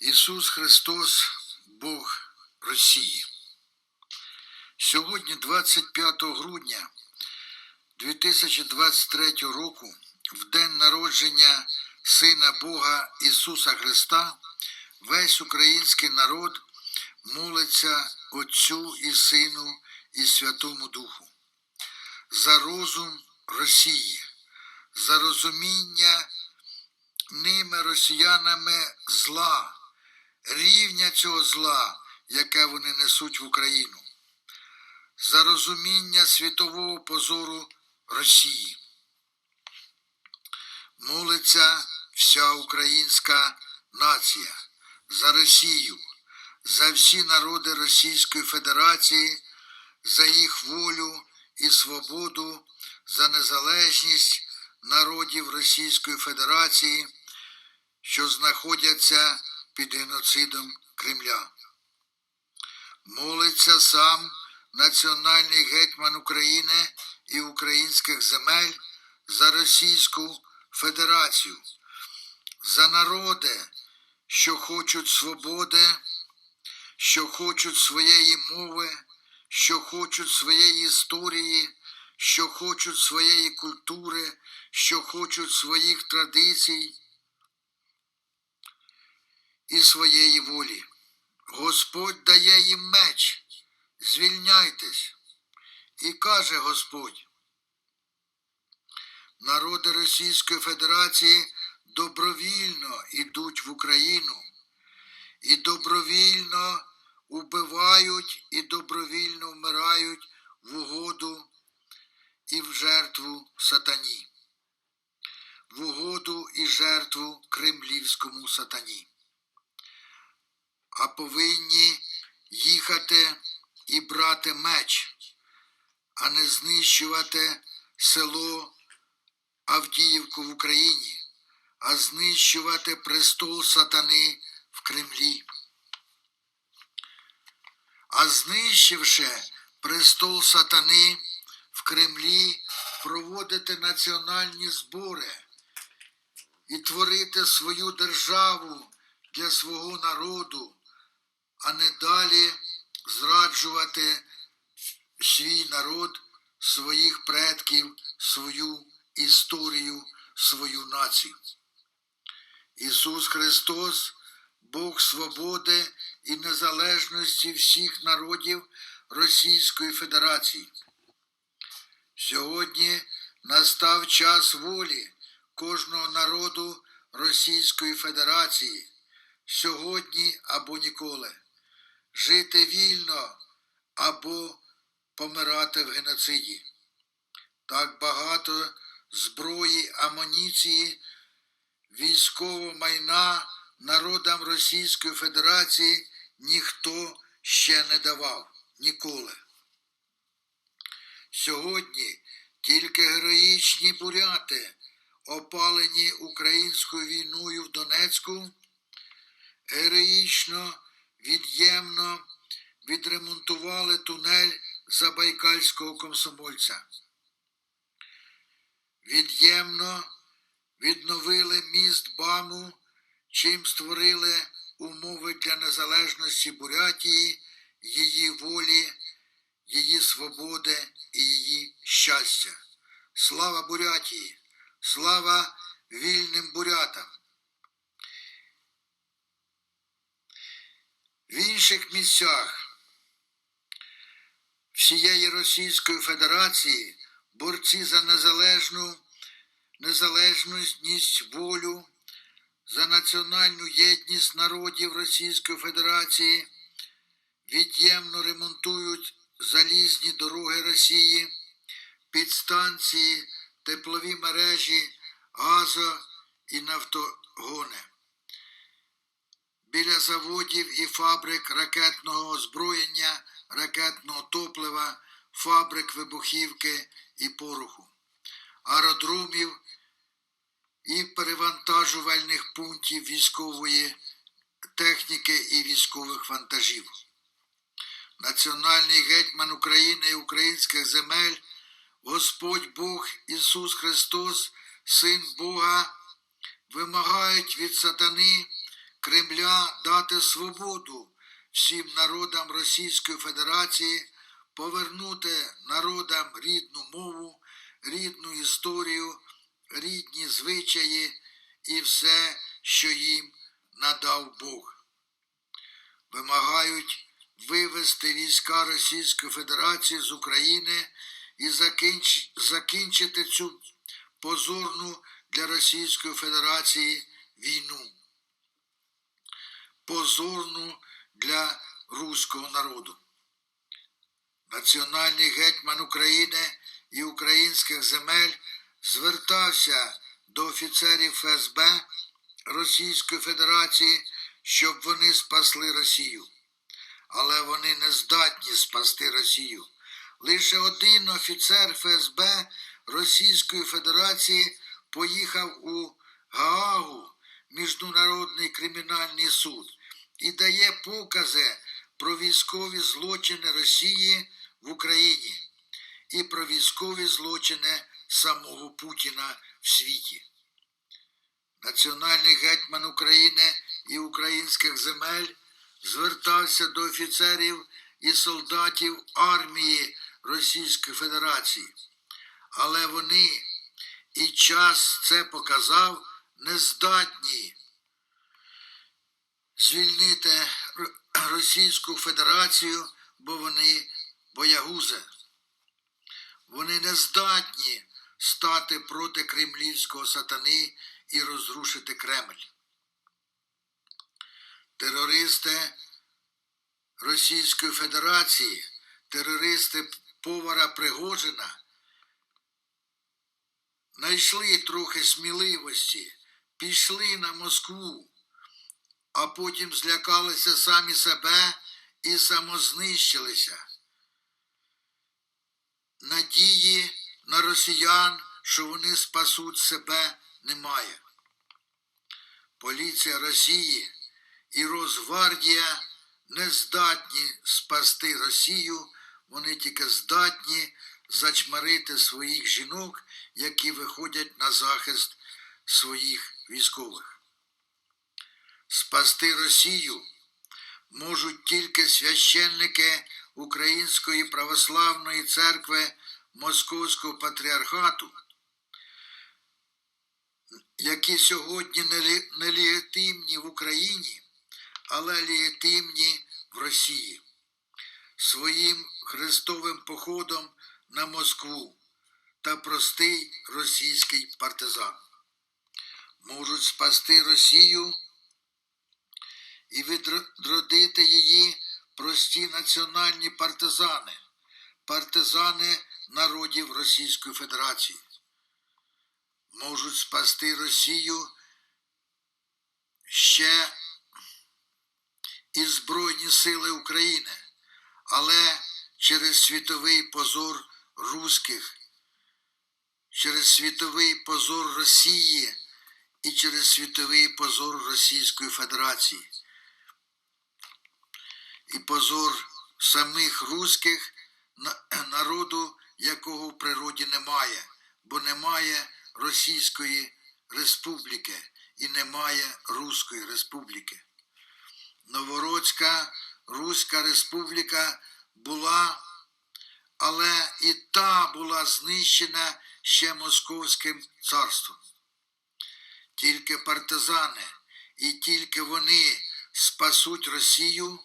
Ісус Христос, Бог Росії. Сьогодні, 25 грудня 2023 року, в день народження Сина Бога Ісуса Христа, весь український народ молиться Отцю і Сину і Святому Духу за розум Росії, за розуміння ними росіянами зла, рівня цього зла, яке вони несуть в Україну, за розуміння світового позору Росії. Молиться вся українська нація за Росію, за всі народи Російської Федерації, за їх волю і свободу, за незалежність народів Російської Федерації, що знаходяться під геноцидом Кремля. Молиться сам національний гетьман України і українських земель за Російську Федерацію, за народи, що хочуть свободи, що хочуть своєї мови, що хочуть своєї історії, що хочуть своєї культури, що хочуть своїх традицій і своєї волі. Господь дає їм меч, звільняйтесь. І каже Господь, народи Російської Федерації добровільно йдуть в Україну і добровільно убивають і добровільно вмирають в угоду і в жертву сатані, в угоду і жертву кремлівському сатані. А повинні їхати і брати меч, а не знищувати село Авдіївку в Україні, а знищувати престол сатани в Кремлі. А знищивши престол сатани в Кремлі, проводити національні збори і творити свою державу для свого народу, а не далі зраджувати свій народ, своїх предків, свою історію, свою націю. Ісус Христос, Бог свободи і незалежності всіх народів Російської Федерації. Сьогодні настав час волі кожного народу Російської Федерації, сьогодні або ніколи, жити вільно або помирати в геноциді. Так багато зброї, амуніції, військового майна народам Російської Федерації ніхто ще не давав ніколи. Сьогодні тільки героїчні буряти, опалені українською війною в Донецьку, героїчно, від'ємно відремонтували тунель Забайкальського комсомольця. Від'ємно відновили міст Баму, чим створили умови для незалежності Бурятії, її волі, її свободи і її щастя. Слава Бурятії! Слава вільним бурятам! В інших місцях всієї Російської Федерації борці за незалежну незалежність, волю, за національну єдність народів Російської Федерації від'ємно ремонтують залізні дороги Росії, підстанції, теплові мережі, газо і нафтогони. Біля заводів і фабрик ракетного озброєння, ракетного топлива, фабрик вибухівки і пороху, аеродромів і перевантажувальних пунктів військової техніки і військових вантажів. Національний гетьман України і українських земель, Господь Бог Ісус Христос, Син Бога, вимагають від сатани Кремля дати свободу всім народам Російської Федерації, повернути народам рідну мову, рідну історію, рідні звичаї і все, що їм надав Бог. Вимагають вивести війська Російської Федерації з України і закінч... закінчити цю позорну для Російської Федерації війну. Позорну для руського народу. Національний гетьман України і українських земель звертався до офіцерів ФСБ Російської Федерації, щоб вони спасли Росію. Але вони не здатні спасти Росію. Лише один офіцер ФСБ Російської Федерації поїхав у Гаагу, Міжнародний кримінальний суд, і дає покази про військові злочини Росії в Україні і про військові злочини самого Путіна в світі. Національний гетьман України і українських земель звертався до офіцерів і солдатів армії Російської Федерації, але вони і час це показав не здатні звільнити Російську Федерацію, бо вони боягузи. Вони не здатні стати проти кремлівського сатани і розрушити Кремль. Терористи Російської Федерації, терористи повара Пригожина знайшли трохи сміливості, пішли на Москву, а потім злякалися самі себе і самознищилися. Надії на росіян, що вони спасуть себе, немає. Поліція Росії і Росгвардія не здатні спасти Росію, вони тільки здатні зачмарити своїх жінок, які виходять на захист своїх військових. Спасти Росію можуть тільки священники Української православної церкви Московського патріархату, які сьогодні нелі- нелегітимні в Україні, але легітимні в Росії своїм хрестовим походом на Москву та простий російський партизан. Можуть спасти Росію і відродити її прості національні партизани, партизани народів Російської Федерації. Можуть спасти Росію ще і Збройні Сили України, але через світовий позор русських, через світовий позор Росії і через світовий позор Російської Федерації. І позор самих русських на- народу, якого в природі немає, бо немає Російської Республіки і немає Руської Республіки. Новородська Руська Республіка була, але і та була знищена ще Московським царством. Тільки партизани і тільки вони спасуть Росію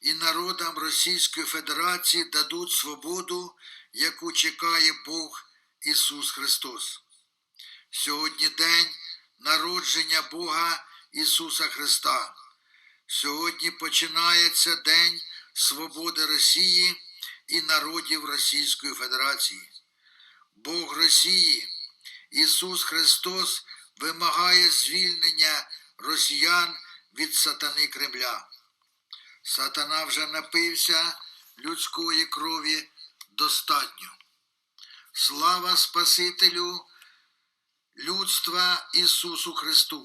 і народам Російської Федерації дадуть свободу, яку чекає Бог Ісус Христос. Сьогодні день народження Бога Ісуса Христа. Сьогодні починається День свободи Росії і народів Російської Федерації. Бог Росії, Ісус Христос вимагає звільнення росіян від сатани Кремля. Сатана вже напився людської крові достатньо. Слава Спасителю людства Ісусу Христу!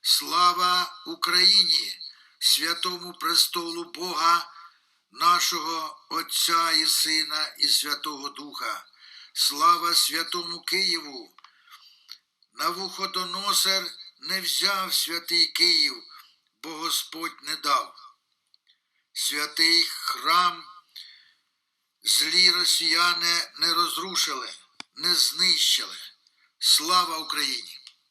Слава Україні, святому престолу Бога, нашого Отця і Сина і Святого Духа! Слава святому Києву! Навуходоносор не взяв святий Київ, бо Господь не дав. Святий храм злі росіяни не розрушили, не знищили. Слава Україні!